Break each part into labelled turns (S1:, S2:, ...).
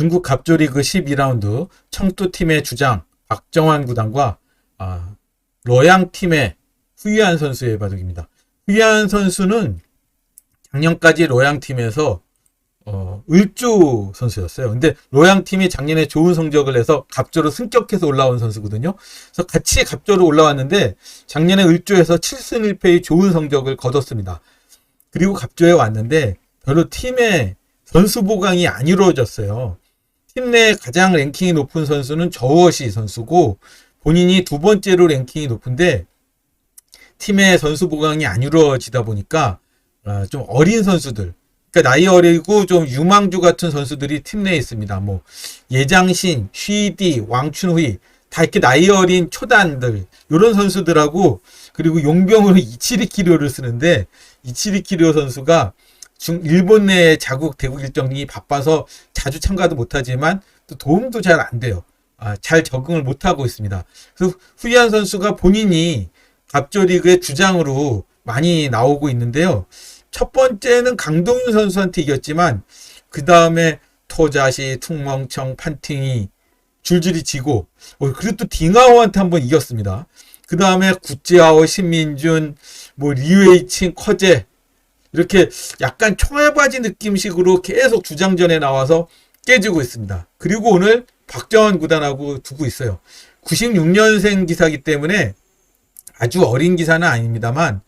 S1: 중국 갑조리그 12라운드 청두팀의 주장 박정환 구단과 아, 로양팀의 후이안 선수의 바둑입니다. 후이안 선수는 작년까지 로양팀에서 어, 을조 선수였어요. 근데 로양팀이 작년에 좋은 성적을 내서 갑조로 승격해서 올라온 선수거든요. 그래서 같이 갑조로 올라왔는데 작년에 을조에서 7승 1패의 좋은 성적을 거뒀습니다. 그리고 갑조에 왔는데 별로 팀의 선수 보강이 안 이루어졌어요. 팀 내 가장 랭킹이 높은 선수는 저워시 선수고 본인이 두 번째로 랭킹이 높은데 팀의 선수 보강이 안 이루어지다 보니까 아, 좀 어린 선수들 그러니까 나이 어리고 좀 유망주 같은 선수들이 팀 내에 있습니다. 뭐 예장신, 쉬디, 왕춘휘 다 이렇게 나이 어린 초단들 이런 선수들하고 그리고 용병으로 이치리키료를 쓰는데 이치리키료 선수가 중 일본 내 자국 대국 일정이 바빠서 자주 참가도 못하지만 또 도움도 잘 안 돼요. 아, 잘 적응을 못하고 있습니다. 그래서 후이안 선수가 본인이 갑조리그의 주장으로 많이 나오고 있는데요. 첫 번째는 강동윤 선수한테 이겼지만 그 다음에 토자시, 퉁멍청, 판팅이 줄줄이 지고 어, 그리고 또 딩하오한테 한번 이겼습니다. 그 다음에 구찌하오, 신민준, 뭐 리웨이칭, 커제 이렇게 약간 총알바지 느낌식으로 계속 주장전에 나와서 깨지고 있습니다. 그리고 오늘 박정환 구단하고 두고 있어요. 96년생 기사기 때문에 아주 어린 기사는 아닙니다만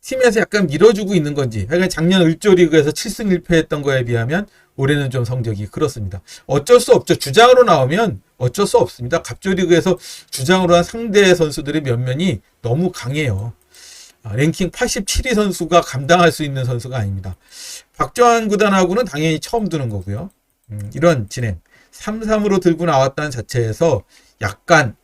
S1: 팀에서 약간 밀어주고 있는 건지 하여간 작년 을조리그에서 7승 1패 했던 거에 비하면 올해는 좀 성적이 그렇습니다. 어쩔 수 없죠. 주장으로 나오면 어쩔 수 없습니다. 갑조리그에서 주장으로 한 상대 선수들의 면면이 너무 강해요. 아, 랭킹 87위 선수가 감당할 수 있는 선수가 아닙니다. 박정환 구단하고는 당연히 처음 두는 거고요. 음, 이런 진행. 3-3으로 들고 나왔다는 자체에서 약간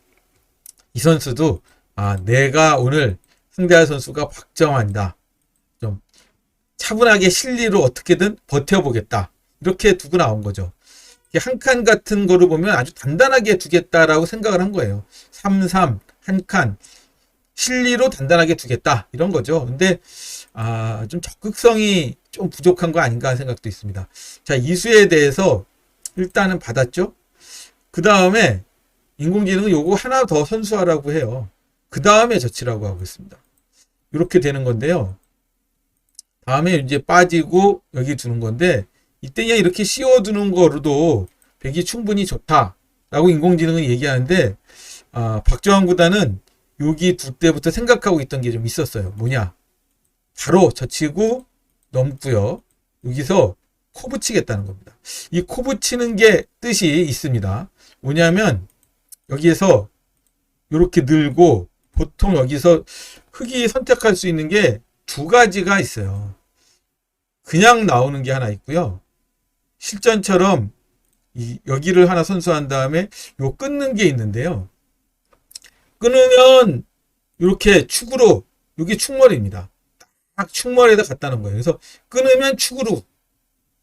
S1: 이 선수도 아, 내가 오늘 상대할 선수가 박정환이다. 좀 차분하게 실리로 어떻게든 버텨보겠다. 이렇게 두고 나온 거죠. 한 칸 같은 거를 보면 아주 단단하게 두겠다라고 생각을 한 거예요. 3-3, 한 칸. 실리로 단단하게 두겠다. 이런 거죠. 근데, 아, 좀 적극성이 좀 부족한 거 아닌가 생각도 있습니다. 자, 이수에 대해서 일단은 받았죠. 그 다음에 인공지능은 요거 하나 더 선수하라고 해요. 그 다음에 젖히라고 하고 있습니다. 이렇게 되는 건데요. 다음에 이제 빠지고 여기 두는 건데 이때 그냥 이렇게 씌워두는 거로도 백이 충분히 좋다라고 인공지능은 얘기하는데 아, 박정환 구단은 여기 둘 때부터 생각하고 있던 게 좀 있었어요. 뭐냐? 바로 젖히고 넘고요. 여기서 코 붙이겠다는 겁니다. 이 코 붙이는 게 뜻이 있습니다. 뭐냐면 여기에서 이렇게 늘고 보통 여기서 흙이 선택할 수 있는 게 두 가지가 있어요. 그냥 나오는 게 하나 있고요. 실전처럼 이 여기를 하나 선수한 다음에 요 끊는 게 있는데요. 끊으면 이렇게 축으로 여기 축머리입니다. 딱 축머리에다 놓은 거예요. 그래서 끊으면 축으로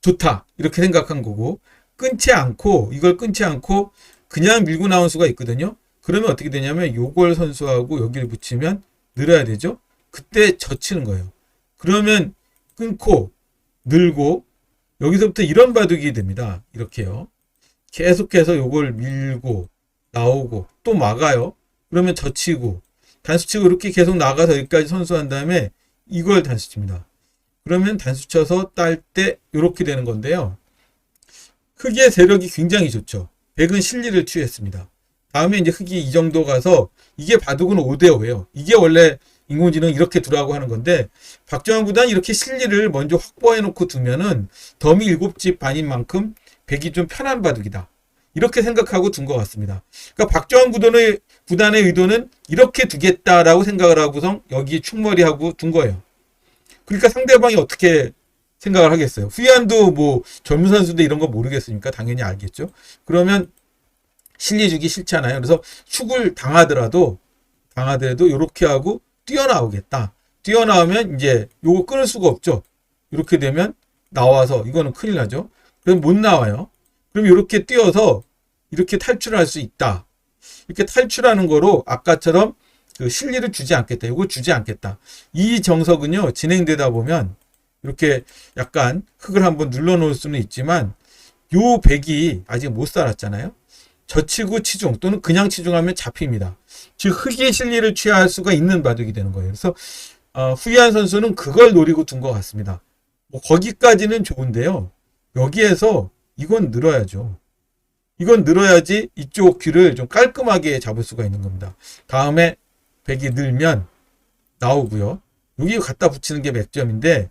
S1: 좋다 이렇게 생각한 거고 끊지 않고 이걸 끊지 않고 그냥 밀고 나온 수가 있거든요. 그러면 어떻게 되냐면 요걸 선수하고 여기를 붙이면 늘어야 되죠. 그때 젖히는 거예요. 그러면 끊고 늘고 여기서부터 이런 바둑이 됩니다. 이렇게요. 계속해서 요걸 밀고 나오고 또 막아요. 그러면 젖히고 단수 치고 이렇게 계속 나가서 여기까지 선수한 다음에 이걸 단수 칩니다. 그러면 단수 쳐서 딸 때 이렇게 되는 건데요. 흑의 세력이 굉장히 좋죠. 백은 실리를 취했습니다. 다음에 이제 흑이 이 정도 가서 이게 바둑은 5대5예요. 이게 원래 인공지능 이렇게 두라고 하는 건데 박정환 구단 이렇게 실리를 먼저 확보해 놓고 두면은 덤이 7집 반인 만큼 백이 좀 편한 바둑이다. 이렇게 생각하고 둔 것 같습니다. 그러니까 박정환 구단의 구단의 의도는 이렇게 두겠다라고 생각을 하고서 여기 충머리하고 둔 거예요. 그러니까 상대방이 어떻게 생각을 하겠어요. 후이안도 뭐 젊은 선수인데 이런 거 모르겠으니까 당연히 알겠죠. 그러면 실리 주기 싫잖아요. 그래서 축을 당하더라도 당하더라도 이렇게 하고 뛰어나오겠다. 뛰어나오면 이제 요거 끊을 수가 없죠. 이렇게 되면 나와서 이거는 큰일 나죠. 그럼 못 나와요. 그럼 이렇게 뛰어서 이렇게 탈출할 수 있다. 이렇게 탈출하는 거로 아까처럼 그 실리를 주지 않겠다. 이거 주지 않겠다. 이 정석은요, 진행되다 보면 이렇게 약간 흙을 한번 눌러 놓을 수는 있지만 요 백이 아직 못 살았잖아요. 젖히고 치중 또는 그냥 치중하면 잡힙니다. 즉 흑의 실리를 취할 수가 있는 바둑이 되는 거예요. 그래서 어, 후이한 선수는 그걸 노리고 둔 것 같습니다. 뭐 거기까지는 좋은데요. 여기에서 이건 늘어야죠. 이건 늘어야지 이쪽 귀를 좀 깔끔하게 잡을 수가 있는 겁니다. 다음에 백이 늘면 나오고요. 여기 갖다 붙이는 게 맥점인데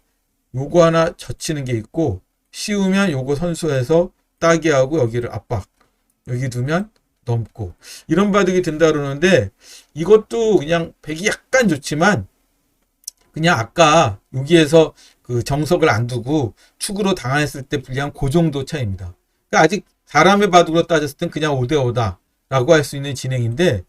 S1: 요거 하나 젖히는 게 있고 씌우면 요거 선수에서 따기 하고 여기를 압박 여기 두면 넘고 이런 바둑이 된다 그러는데 이것도 그냥 백이 약간 좋지만 그냥 아까 여기에서 그 정석을 안 두고 축으로 당했을 때 불리한 그 정도 차이입니다. 그러니까 아직 사람의 바둑으로 따졌을 땐 그냥 5대5다 라고 할 수 있는 진행인데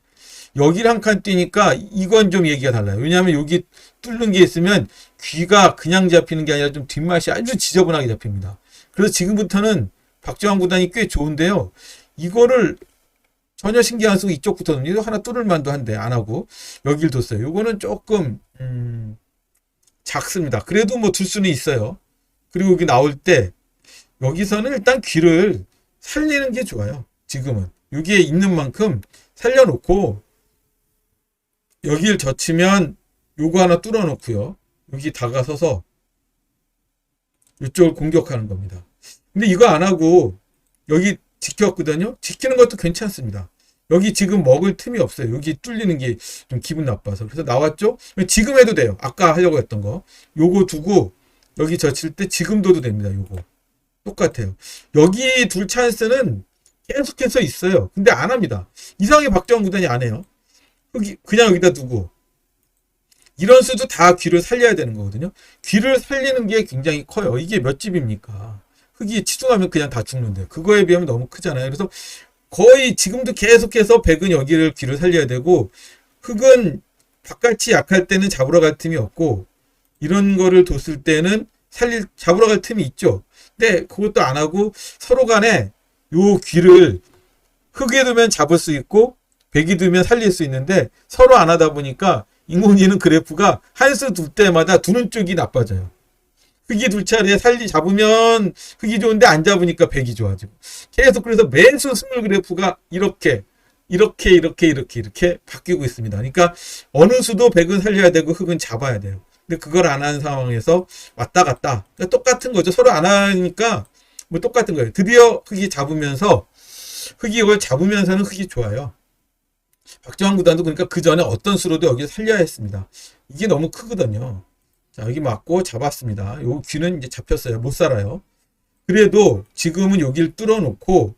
S1: 여기를 한 칸 뛰니까 이건 좀 얘기가 달라요. 왜냐하면 여기 뚫는 게 있으면 귀가 그냥 잡히는 게 아니라 좀 뒷맛이 아주 지저분하게 잡힙니다. 그래서 지금부터는 박정환 구단이 꽤 좋은데요. 이거를 전혀 안 쓰고 이쪽부터 는 하나 뚫을 만도 한데 안 하고 여길 뒀어요. 요거는 조금 음, 작습니다. 그래도 뭐 둘 수는 있어요. 그리고 여기 나올 때 여기서는 일단 귀를 살리는 게 좋아요. 지금은 여기에 있는 만큼 살려놓고 여기를 젖히면 요거 하나 뚫어놓고요. 여기 다가서서 이쪽을 공격하는 겁니다. 근데 이거 안 하고 여기 지켰거든요. 지키는 것도 괜찮습니다. 여기 지금 먹을 틈이 없어요. 여기 뚫리는 게 좀 기분 나빠서. 그래서 나왔죠? 지금 해도 돼요. 아까 하려고 했던 거. 요거 두고 여기 젖힐 때 지금 둬도 됩니다. 요거. 똑같아요. 여기 둘 찬스는 계속해서 있어요. 근데 안 합니다. 이상하게 박정훈 구단이 안 해요. 여기 그냥 여기다 두고 이런 수도 다 귀를 살려야 되는 거거든요. 귀를 살리는 게 굉장히 커요. 이게 몇 집입니까? 흙이 치중하면 그냥 다 죽는데 그거에 비하면 너무 크잖아요. 그래서 거의 지금도 계속해서 백은 여기를 귀를 살려야 되고 흙은 바깥이 약할 때는 잡으러 갈 틈이 없고 이런 거를 뒀을 때는 살릴 잡으러 갈 틈이 있죠. 근데 그것도 안 하고 서로 간에 요 귀를 흙에 두면 잡을 수 있고 백이 두면 살릴 수 있는데 서로 안 하다 보니까 인공지능 그래프가 한 수 둘 때마다 두는 쪽이 나빠져요. 흙이 둘 차례 살리 잡으면 흙이 좋은데 안 잡으니까 백이 좋아지고 계속 그래서 매수 승률 그래프가 이렇게 이렇게 이렇게 이렇게 이렇게 바뀌고 있습니다. 그러니까 어느 수도 백은 살려야 되고 흙은 잡아야 돼요. 근데 그걸 안 하는 상황에서 왔다 갔다 그러니까 똑같은 거죠. 서로 안 하니까 뭐 똑같은 거예요. 드디어 흙이 잡으면서 흙이 이걸 잡으면서는 흙이 좋아요. 박정환 구단도 그러니까 그 전에 어떤 수로도 여기 살려야 했습니다. 이게 너무 크거든요. 자, 여기 맞고 잡았습니다. 요 귀는 이제 잡혔어요. 못 살아요. 그래도 지금은 여기를 뚫어놓고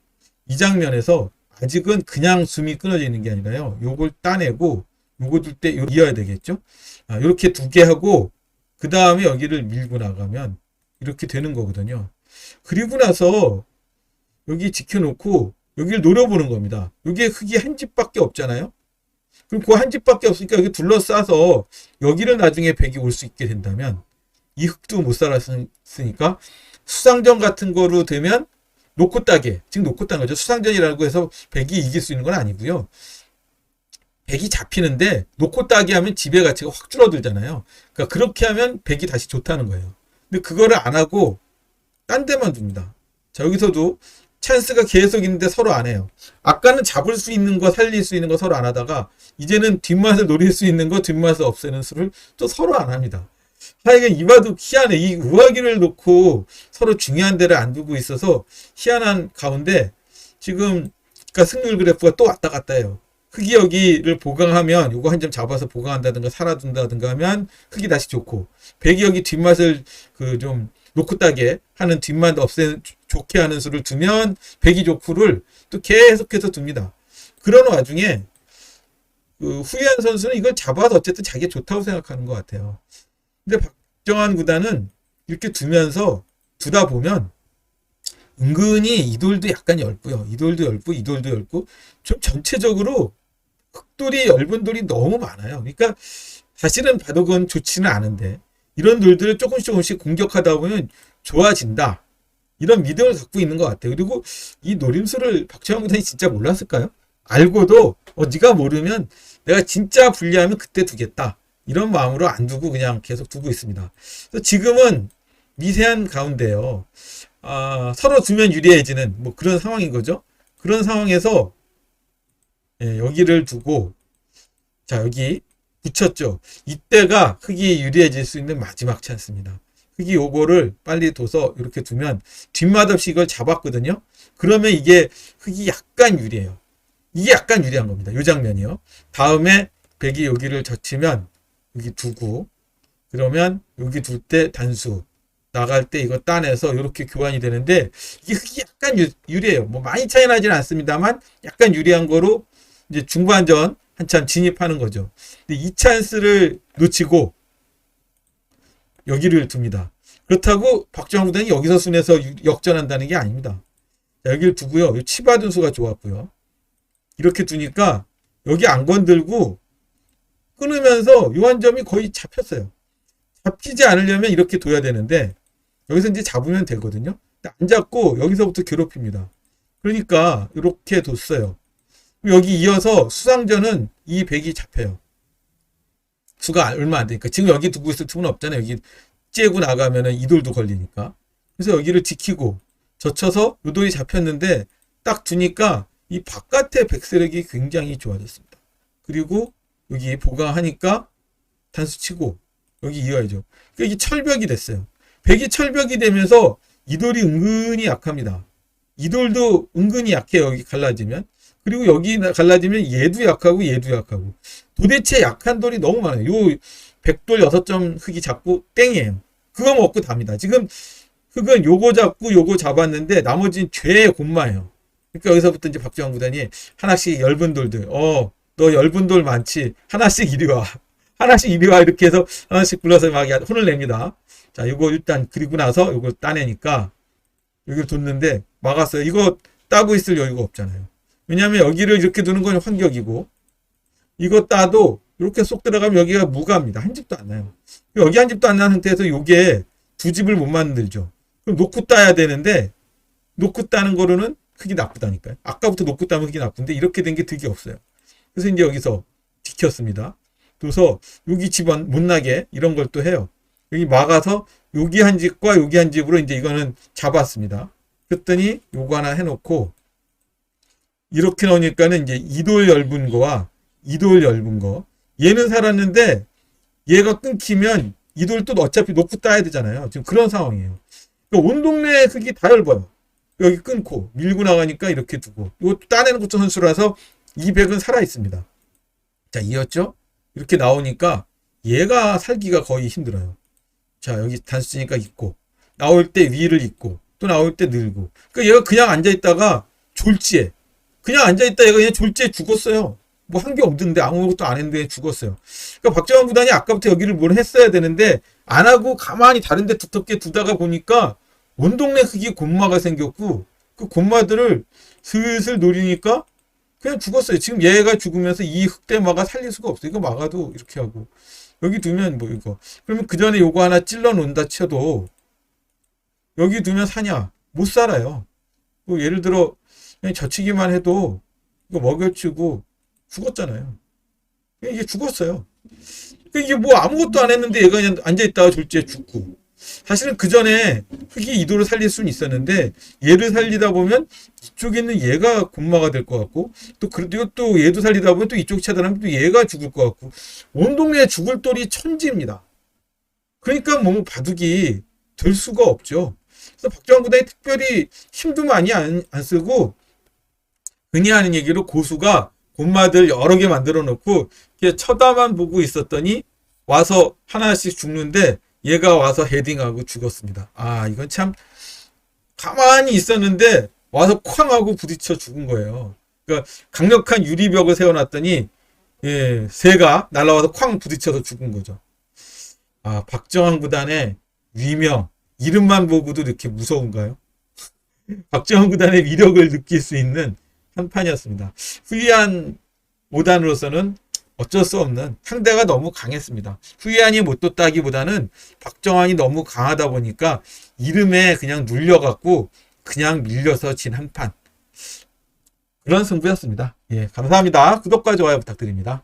S1: 이 장면에서 아직은 그냥 숨이 끊어져 있는 게 아니라요. 요걸 따내고 요거 둘때 이어야 되겠죠. 아, 이렇게 두 개 하고 그 다음에 여기를 밀고 나가면 이렇게 되는 거거든요. 그리고 나서 여기 지켜놓고 여기를 노려보는 겁니다. 여기에 흙이 한 집밖에 없잖아요. 그럼 그 한 집밖에 없으니까 여기 둘러싸서 여기를 나중에 백이 올 수 있게 된다면 이 흙도 못 살았으니까 수상전 같은 거로 되면 놓고 따게 지금 놓고 딴 거죠. 수상전이라고 해서 백이 이길 수 있는 건 아니고요. 백이 잡히는데 놓고 따게 하면 지배 가치가 확 줄어들잖아요. 그러니까 그렇게 하면 백이 다시 좋다는 거예요. 근데 그거를 안 하고 딴 데만 둡니다. 자 여기서도 찬스가 계속 있는데 서로 안 해요. 아까는 잡을 수 있는 거 살릴 수 있는 거 서로 안 하다가 이제는 뒷맛을 노릴 수 있는 거 뒷맛을 없애는 수를 또 서로 안 합니다. 하여간 이봐도 희한해. 이 우아기를 놓고 서로 중요한 데를 안 두고 있어서 희한한 가운데 지금 그러니까 승률 그래프가 또 왔다 갔다 해요. 흙이 여기를 보강하면 요거 한 점 잡아서 보강한다든가 살아둔다든가 하면 흙이 다시 좋고 백이 여기 뒷맛을 그좀 놓고 따게 하는 뒷맛 없애는 좋게 하는 수를 두면 좋고를 또 계속해서 둡니다. 그런 와중에 그 후이한 선수는 이걸 잡아서 어쨌든 자기가 좋다고 생각하는 것 같아요. 근데 박정환 구단은 이렇게 두면서 두다 보면 은근히 이돌도 약간 얇고요. 이돌도 얇고 이돌도 얇고 좀 전체적으로 흑돌이 얇은 돌이 너무 많아요. 그러니까 사실은 바둑은 좋지는 않은데 이런 돌들을 조금씩 조금씩 공격하다 보면 좋아진다. 이런 믿음을 갖고 있는 것 같아요. 그리고 이 노림수를 박정환 구단이 진짜 몰랐을까요? 알고도 어, 네가 모르면 내가 진짜 불리하면 그때 두겠다. 이런 마음으로 안 두고 그냥 계속 두고 있습니다. 지금은 미세한 가운데요. 아, 서로 두면 유리해지는 뭐 그런 상황인 거죠. 그런 상황에서 예, 여기를 두고 자 여기 붙였죠. 이때가 흙이 유리해질 수 있는 마지막 찬스입니다. 흙이 요거를 빨리 둬서 이렇게 두면 뒷맛없이 이걸 잡았거든요. 그러면 이게 흙이 약간 유리해요. 이게 약간 유리한 겁니다. 요 장면이요. 다음에 백이 여기를 젖히면 여기 두고 그러면 여기 둘 때 단수 나갈 때 이거 따내서 이렇게 교환이 되는데 이게 흙이 약간 유, 유리해요. 뭐 많이 차이 나지는 않습니다만 약간 유리한 거로 이제 중반전 한참 진입하는 거죠. 근데 이 찬스를 놓치고 여기를 둡니다. 그렇다고 박정환 구단이 여기서 순에서 유- 역전한다는 게 아닙니다. 자, 여기를 두고요. 이 치바든 수가 좋았고요. 이렇게 두니까 여기 안 건들고 끊으면서 요한 점이 거의 잡혔어요. 잡히지 않으려면 이렇게 둬야 되는데 여기서 이제 잡으면 되거든요. 안 잡고 여기서부터 괴롭힙니다. 그러니까 이렇게 뒀어요. 여기 이어서 수상전은 이 백이 잡혀요. 수가 얼마 안 되니까 지금 여기 두고 있을 틈은 없잖아요. 여기 째고 나가면은 이돌도 걸리니까. 그래서 여기를 지키고 젖혀서 요돌이 잡혔는데 딱 두니까 이 바깥의 백세력이 굉장히 좋아졌습니다. 그리고 여기 보강하니까 단수 치고 여기 이어야죠. 그러니까 이게 철벽이 됐어요. 백이 철벽이 되면서 이돌이 은근히 약합니다. 이돌도 은근히 약해요. 여기 갈라지면. 그리고 여기 갈라지면 얘도 약하고 얘도 약하고. 도대체 약한 돌이 너무 많아요. 요 백돌 여섯 점 흙이 잡고 땡이에요. 그거 먹고 답니다. 지금 흙은 요거 잡고 요거 잡았는데 나머지는 죄의 곤마예요. 그러니까 여기서부터 이제 박정환 구단이 하나씩 엷은 돌들. 어, 너 엷은 돌 많지. 하나씩 이리 와. 하나씩 이리 와. 이렇게 해서 하나씩 불러서 막 혼을 냅니다. 자, 요거 일단 그리고 나서 요거 따내니까 여기를 뒀는데 막았어요. 이거 따고 있을 여유가 없잖아요. 왜냐하면 여기를 이렇게 두는 건 환격이고 이거 따도 이렇게 쏙 들어가면 여기가 무가입니다. 한 집도 안 나요. 여기 한 집도 안 나는 상태에서 요게 두 집을 못 만들죠. 그럼 놓고 따야 되는데 놓고 따는 거로는 흙이 나쁘다니까요. 아까부터 놓고 따면 흙이 나쁜데 이렇게 된 게 득이 없어요. 그래서 이제 여기서 지켰습니다. 그래서 여기 집안 못 나게 이런 걸 또 해요. 여기 막아서 여기 한 집과 여기 한 집으로 이제 이거는 잡았습니다. 그랬더니 요거 하나 해놓고 이렇게 나오니까는 이제 이돌 얇은 거와 이돌 얇은 거 얘는 살았는데 얘가 끊기면 이돌 또 어차피 놓고 따야 되잖아요. 지금 그런 상황이에요. 그러니까 온 동네 흙이 다 얇아요. 여기 끊고 밀고 나가니까 이렇게 두고 이거 따내는 것도 선수라서 이 백은 살아 있습니다. 자 이었죠? 이렇게 나오니까 얘가 살기가 거의 힘들어요. 자 여기 단수치니까 있고 나올 때 위를 있고 또 나올 때 늘고 그러니까 얘가 그냥 앉아 있다가 졸지에 그냥 앉아 있다 얘가 그냥 졸지에 죽었어요. 뭐 한 게 없는데 아무것도 안 했는데 죽었어요. 그러니까 박정환 구단이 아까부터 여기를 뭘 했어야 되는데 안 하고 가만히 다른 데 두텁게 두다가 보니까 온 동네 흙이 곤마가 생겼고 그 곤마들을 슬슬 노리니까 그냥 죽었어요. 지금 얘가 죽으면서 이 흙대마가 살릴 수가 없어요. 이거 막아도 이렇게 하고 여기 두면 뭐 이거 그러면 그 전에 요거 하나 찔러 놓는다 쳐도 여기 두면 사냐 못 살아요. 뭐 예를 들어 젖히기만 해도 이거 먹여치고 죽었잖아요. 이게 죽었어요. 그러니까 이게 뭐 아무것도 안 했는데 얘가 그냥 앉아있다가 졸지에 죽고. 사실은 그 전에 흙이 이도를 살릴 수는 있었는데 얘를 살리다 보면 이쪽에 있는 얘가 곤마가 될 것 같고 또 그리고 또 얘도 살리다 보면 또 이쪽 차단하면 또 얘가 죽을 것 같고 온 동네에 죽을 돌이 천지입니다. 그러니까 뭐 바둑이 될 수가 없죠. 그래서 박정환 구단이 특별히 힘도 많이 안, 안 쓰고 흔히 하는 얘기로 고수가 곤마들 여러 개 만들어 놓고 쳐다만 보고 있었더니 와서 하나씩 죽는데 얘가 와서 헤딩하고 죽었습니다. 아, 이건 참 가만히 있었는데 와서 쾅 하고 부딪혀 죽은 거예요. 그러니까 강력한 유리벽을 세워놨더니 예, 새가 날아와서 쾅 부딪혀서 죽은 거죠. 아, 박정환 구단의 위명 이름만 보고도 이렇게 무서운가요? 박정환 구단의 위력을 느낄 수 있는 한 판이었습니다. 후이한 오단으로서는 어쩔 수 없는 상대가 너무 강했습니다. 후이한이 못 뒀다기보다는 박정환이 너무 강하다 보니까 이름에 그냥 눌려갖고 그냥 밀려서 진 한 판. 그런 승부였습니다. 예, 감사합니다. 구독과 좋아요 부탁드립니다.